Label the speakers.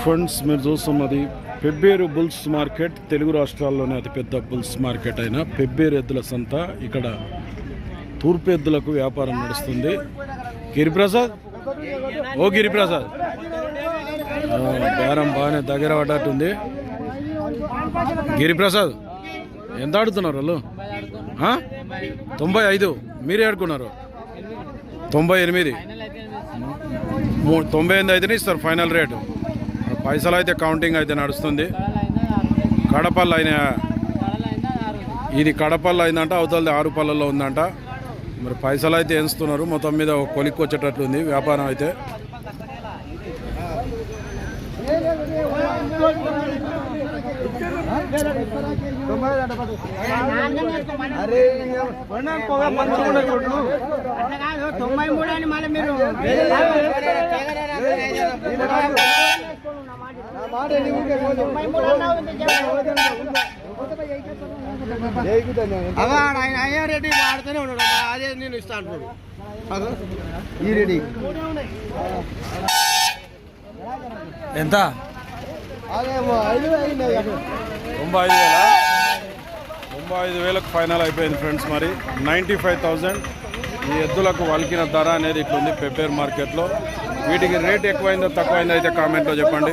Speaker 1: Friends మీరు చూస్తున్నది Pebberu bulls market Telugu రాష్ట్రాల్లోనే అతిపెద్ద బుల్స్ మార్కెట్ అయిన పెబ్బేరు ఎద్దుల సంత. ఇక్కడ తూర్పు ఎద్దులకు వ్యాపారం నడుస్తుంది. గిరిప్రసాద్? ఓ గిరిప్రసాద్. బేరం బాగానే దగ్గర పడ్డట్టుంది గిరిప్రసాద్ ఎంత ఆడుతున్నారు వాళ్ళు? తొంభై ఐదు. మీరే ఆడుకున్నారు? తొంభై ఎనిమిది. తొంభై ఎనిమిది అయితేనే ఇస్తారు ఫైనల్ రేటు. పైసలు అయితే కౌంటింగ్ అయితే నడుస్తుంది. కడపల్లి అయిన ఇది కడపల్లి అయిందంట అవతలది ఆరు పళ్ళల్లో ఉందంట. మరి పైసలు అయితే ఎంచుతున్నారు మొత్తం మీద కొలిక్కు కొలిక్కి వచ్చేటట్లుంది వ్యాపారం అయితే.
Speaker 2: తొంభై మూడు అని మళ్ళీ మీరు తొంభై మూడు అన్నావు ఆయన అయ్యా రెడ్డి వాడుతూనే ఉన్నాడు. అదే నేను ఇస్తా అంటున్నాడు ఈ రెడ్డి.
Speaker 1: ఎంత? తొంభై ఐదు వేల? తొంభై ఐదు వేలకు ఫైనల్ అయిపోయింది ఫ్రెండ్స్ మరి. నైంటీ ఫైవ్ థౌజండ్ ఈ ఎద్దులకు వలికిన ధర అనేది ఇట్లుంది పెప్పేర్ మార్కెట్లో. వీటికి రేట్ ఎక్కువైందో తక్కువైందో అయితే కామెంట్లో చెప్పండి.